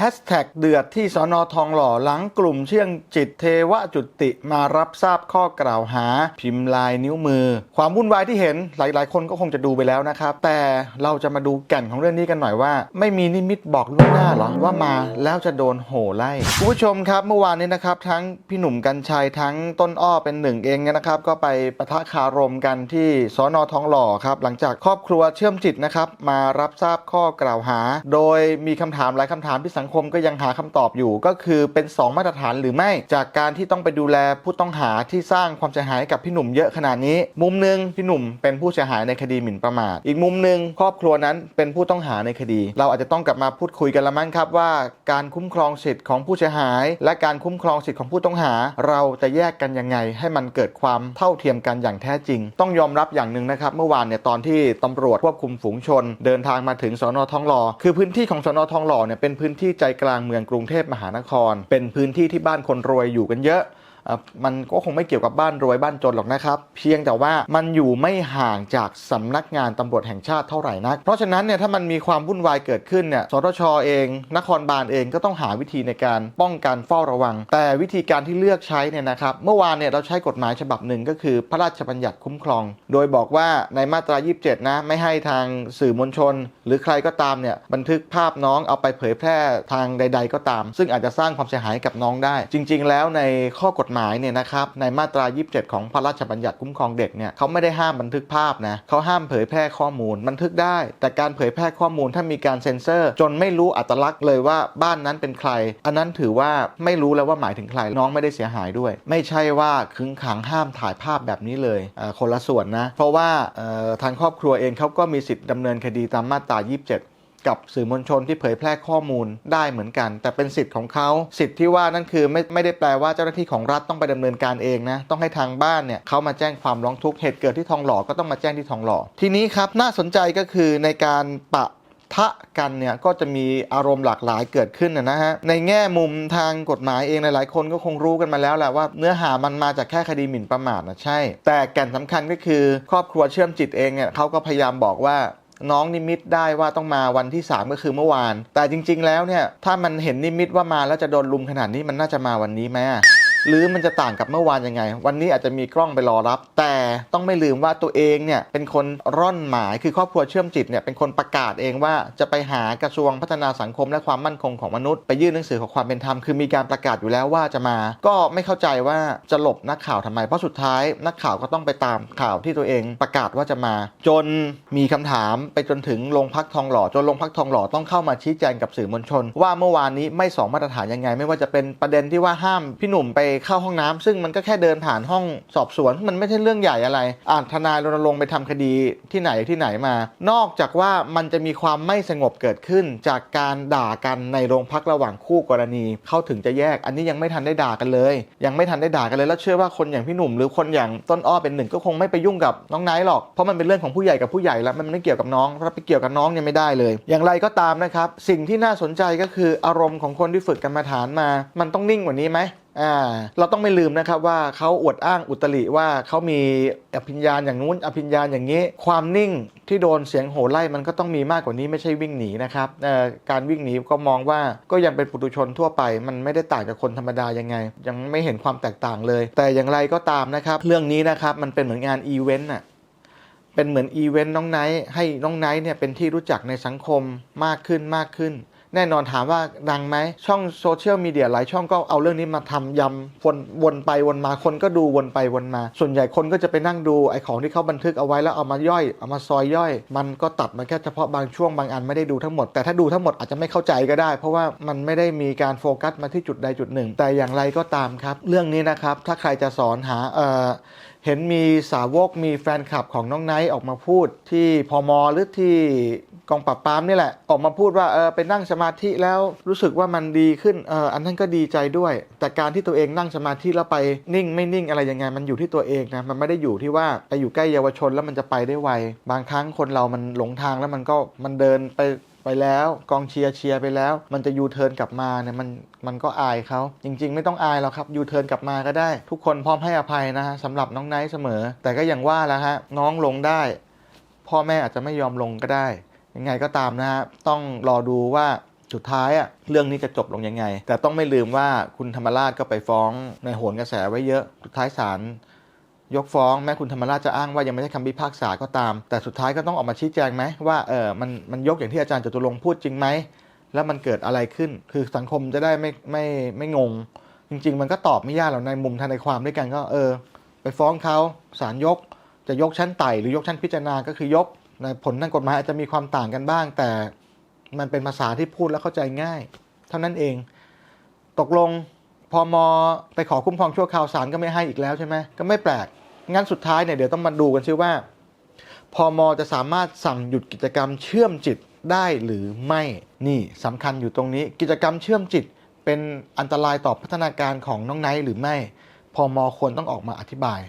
แฮชแท็กเดือดที่สอนอทองหล่อหลังกลุ่มเชื่องจิตเทวจุติมารับทราบข้อกล่าวหา พิมพ์ลายนิ้วมือ ความวุ่นวายที่เห็นหลาย ๆ คนก็คงจะดูไปแล้วนะครับ แต่เราจะมาดูแก่นของเรื่องนี้กันหน่อยว่า ไม่มีนิมิตบอกล่วงหน้าหรอว่ามาแล้วจะโดนโห่ไล่คุณผู้ชมครับเมื่อวานนี้นะครับ ทั้งพี่หนุ่มกัญชัยทั้งต้นอ้อเป็นหนึ่งเองเนี่ยนะครับ ก็ไปประทะคารมกันที่สอนอทองหล่อครับหลังจากครอบครัวเชื่อมจิตนะครับมารับทราบข้อกล่าวหา โดยมีคำถามหลายคำถามที่สังคมก็ยังหาคำตอบอยู่ ก็คือเป็น 2 มาตรฐานหรือไม่ จากการที่ต้องไปดูแลผู้ต้องหาที่สร้างความเสียหายให้กับพี่หนุ่มเยอะขนาดนี้ มุมหนึ่งพี่หนุ่มเป็นผู้เสียหายในคดีหมิ่นประมาทอีกมุมหนึ่งครอบครัวนั้นเป็นผู้ต้องหาในคดี เราอาจจะต้องกลับมาพูดคุยกันละมั้งครับว่า การคุ้มครองสิทธิ์ของผู้เสียหาย และการคุ้มครองสิทธิ์ของผู้ต้องหา เราจะแยกกันยังไง ให้มันเกิดความเท่าเทียมกันอย่างแท้จริง ต้องยอมรับอย่างหนึ่งนะครับ เมื่อวานเนี่ยตอนที่ตำรวจควบคุมฝูงชน เดินทางมาถึงสอนอทองหล่อคือพื้นที่ของสอนอทองหล่อเนี่ยเป็นพื้นที่ใจกลางเมืองกรุงเทพมหานคร เป็นพื้นที่ที่บ้านคนรวยอยู่กันเยอะอะ มันก็คงไม่เกี่ยวกับบ้านรวยบ้านจนหรอกนะครับ เพียงแต่ว่ามันอยู่ไม่ห่างจากสำนักงานตำรวจแห่งชาติเท่าไหร่นัก เพราะฉะนั้นเนี่ยถ้ามันมีความวุ่นวายเกิดขึ้นเนี่ยสตชอเอง นครบาลเองก็ต้องหาวิธีในการป้องกันเฝ้าระวัง แต่วิธีการที่เลือกใช้เนี่ยนะครับเมื่อวานเนี่ยเราใช้กฎหมายฉบับหนึ่งก็คือ พระราชบัญญัติคุ้มครอง โดยบอกว่าในมาตรา 27 นะไม่ให้ทางสื่อมวลชน หรือใครก็ตามเนี่ยบันทึกภาพน้องเอาไปเผยแพร่ทางใด ๆ ก็ตาม ซึ่งอาจจะสร้างความเสียหายกับน้องได้ จริง ๆ แล้วในข้อกฎหมายเนี่ยนะครับในมาตรา 27 ของพระราชบัญญัติคุ้มครองเด็กเนี่ยเขาไม่ได้ห้ามบันทึกภาพนะเขาห้ามเผยแพร่ข้อมูลบันทึกได้ แต่การเผยแพร่ข้อมูลถ้ามีการเซ็นเซอร์ จนไม่รู้อัตลักษณ์เลยว่าบ้านนั้นเป็นใคร อันนั้นถือว่าไม่รู้แล้วว่าหมายถึงใครน้องไม่ได้เสียหายด้วย ไม่ใช่ว่าขึงขังห้ามถ่ายภาพแบบนี้เลยคนละส่วนนะเพราะว่าทางครอบครัวเองเขาก็มีสิทธิ์ดำเนินคดีตามมาตรา 27 กับสื่อมวลชนที่เผยแพร่ข้อมูลได้เหมือนกัน แต่เป็นสิทธิ์ของเขาสิทธิ์ที่ว่านั่นคือไม่ไม่ได้แปลว่าเจ้าหน้าที่ของรัฐต้องไปดำเนินการเองนะต้องให้ทางบ้านเนี่ยเขามาแจ้งความร้องทุกข์เหตุเกิดที่ทองหล่อก็ต้องมาแจ้งที่ทองหล่อทีนี้ครับน่าสนใจก็คือในการปะทะกันเนี่ยก็จะมีอารมณ์หลากหลายเกิดขึ้นนะฮะในแง่มุมทางกฎหมายเองหลายๆคนก็คงรู้กันมาแล้วแหละว่าเนื้อหามันมาจากแค่คดีหมิ่นประมาทนะใช่ แต่แก่นสำคัญก็คือ ครอบครัวเชื่อมจิตเองเนี่ยเขาก็พยายามบอกว่า น้องนิมิตได้ว่าต้องมาวันที่ 3 ก็คือเมื่อวาน แต่จริง ๆ แล้วเนี่ยถ้ามันเห็นนิมิตว่ามาแล้วจะโดนลุมขนาดนี้มันน่าจะมาวันนี้ไหม หรือมันจะต่างกับเมื่อวานยังไง วันนี้อาจจะมีกล้องไปรอรับ แต่ต้องไม่ลืมว่าตัวเองเนี่ยเป็นคนร่อนหมายคือครอบครัวเชื่อมจิตเนี่ยเป็นคนประกาศเองว่าจะไปหากระทรวงพัฒนาสังคมและความมั่นคงของมนุษย์ไปยื่นหนังสือขอความเป็นธรรมคือมีการประกาศอยู่แล้วว่าจะมา ก็ไม่เข้าใจว่าจะหลบนักข่าวทำไมเพราะสุดท้ายนักข่าวก็ต้องไปตามข่าวที่ตัวเองประกาศว่าจะมา จนมีคำถามไปจนถึงโรงพักทองหล่อจนโรงพักทองหล่อต้องเข้ามาชี้แจงกับสื่อมวลชน ว่าเมื่อวานนี้ไม่สองมาตรฐานยังไง ไม่ว่าจะเป็นประเด็นที่ว่าห้ามพี่หนุ่มไปเข้าห้องน้ำซึ่งมันก็แค่เดินผ่านห้องสอบสวน มันไม่ใช่เรื่องใหญ่อะไร อ่านทนายรณรงค์ไปทำคดีที่ไหนที่ไหนมา นอกจากว่ามันจะมีความไม่สงบเกิดขึ้น จากการด่ากันในโรงพักระหว่างคู่กรณี เข้าถึงจะแยก อันนี้ยังไม่ทันได้ด่ากันเลย ยังไม่ทันได้ด่ากันเลย แล้วเชื่อว่าคนอย่างพี่หนุ่ม หรือคนอย่างต้นอ้อเป็นหนึ่งก็คงไม่ไปยุ่งกับน้องไนท์หรอก เพราะมันเป็นเรื่องของผู้ใหญ่กับผู้ใหญ่แล้ว มันไม่เกี่ยวกับน้องถ้าไปเกี่ยวกับน้องเนี่ยไม่ได้เลย อย่างไรก็ตามนะครับ สิ่งที่น่าสนใจก็คืออารมณ์ของคนที่ฝึกกรรมฐานมา มันต้องนิ่งกว่านี้ไหม อ่าเราต้องไม่ลืมนะครับว่าเขาอวดอ้างอุตริว่าเขามีอภิญญาณอย่างนู้นอภิญญาณอย่างนี้ ความนิ่งที่โดนเสียงโห่ไล่มันก็ต้องมีมากกว่านี้ไม่ใช่วิ่งหนีนะครับการวิ่งหนีก็มองว่าก็ยังเป็นปุถุชนทั่วไป มันไม่ได้ต่างจากคนธรรมดายังไง ยังไม่เห็นความแตกต่างเลย แต่อย่างไรก็ตามนะครับเรื่องนี้นะครับมันเป็นเหมือนงานอีเวนต์น่ะเป็นเหมือนอีเวนต์น้องไนท์ให้น้องไนท์เนี่ยเป็นที่รู้จักในสังคมมากขึ้นมากขึ้น แน่นอนถามว่าดังไหมช่องโซเชียลมีเดียหลายช่องก็เอาเรื่องนี้มาทำยำวนวนไปวนมาคนก็ดูวนไปวนมา ส่วนใหญ่คนก็จะไปนั่งดูไอ้ของที่เขาบันทึกเอาไว้แล้วเอามาย่อยเอามาซอยย่อย มันก็ตัดมาแค่เฉพาะบางช่วงบางอันไม่ได้ดูทั้งหมด แต่ถ้าดูทั้งหมดอาจจะไม่เข้าใจก็ได้ เพราะว่ามันไม่ได้มีการโฟกัสมาที่จุดใดจุดหนึ่ง แต่อย่างไรก็ตามครับ เรื่องนี้นะครับถ้าใครจะสอนหาเอ่อ เห็นมีสาวกมีแฟนคลับของน้องไนท์ออกมาพูดที่พมหรือที่กองปราบปรามนี่แหละ ออกมาพูดว่าเออไปนั่งสมาธิแล้วรู้สึกว่ามันดีขึ้นเอออันนั้นก็ดีใจด้วย แต่การที่ตัวเองนั่งสมาธิแล้วไปนิ่งไม่นิ่งอะไรยังไงมันอยู่ที่ตัวเองนะมันไม่ได้อยู่ที่ว่าไปอยู่ใกล้เยาวชนแล้วมันจะไปได้ไวบางครั้งคนเรามันหลงทางแล้วมันก็มันเดินไป ไปแล้ว กองเชียร์เชียร์ไปแล้ว มันจะยูเทิร์นกลับมาเนี่ยมันมันก็อายเขาจริง ๆ ไม่ต้องอายหรอกครับยูเทิร์นกลับมาก็ได้ ทุกคนพร้อมให้อภัยนะฮะสำหรับน้องไนท์เสมอ แต่ก็อย่างว่าแล้วฮะน้องลงได้ พ่อแม่อาจจะไม่ยอมลงก็ได้ ยังไงก็ตามนะฮะต้องรอดูว่าสุดท้ายอะเรื่องนี้จะจบลงยังไง แต่ต้องไม่ลืมว่าคุณธรรมราชก็ไปฟ้องในโหนกระแสไว้เยอะสุดท้ายศาล ยกฟ้องแม้คุณธรรมราชจะอ้างว่ายังไม่ได้คำพิพากษาก็ตาม แต่สุดท้ายก็ต้องออกมาชี้แจงไหมว่าเออมันมันยกอย่างที่อาจารย์จตุรงค์พูดจริงไหมแล้วมันเกิดอะไรขึ้น คือสังคมจะได้ไม่ไม่ไม่งง จริง ๆ มันก็ตอบไม่ยากหรอกในมุมทนายความด้วยกันก็เออ ไปฟ้องเขาศาลยก จะยกชั้นไต่หรือยกชั้นพิจารณาก็คือยกในผลทางกฎหมายอาจจะมีความต่างกันบ้าง แต่มันเป็นภาษาที่พูดแล้วเข้าใจง่าย เท่านั้นเอง ตกลงพอมอไปขอคุ้มครองชั่วคราวศาลก็ไม่ให้อีกแล้วใช่ไหมก็ไม่แปลก งั้นสุดท้ายเนี่ยเดี๋ยวต้องมาดูกันซิว่าพอมอจะสามารถสั่งหยุดกิจกรรมเชื่อมจิตได้หรือไม่นี่สำคัญอยู่ตรงนี้ กิจกรรมเชื่อมจิต เป็นอันตรายต่อพัฒนาการของน้องไนท์หรือไม่พอมอควรต้องออกมาอธิบาย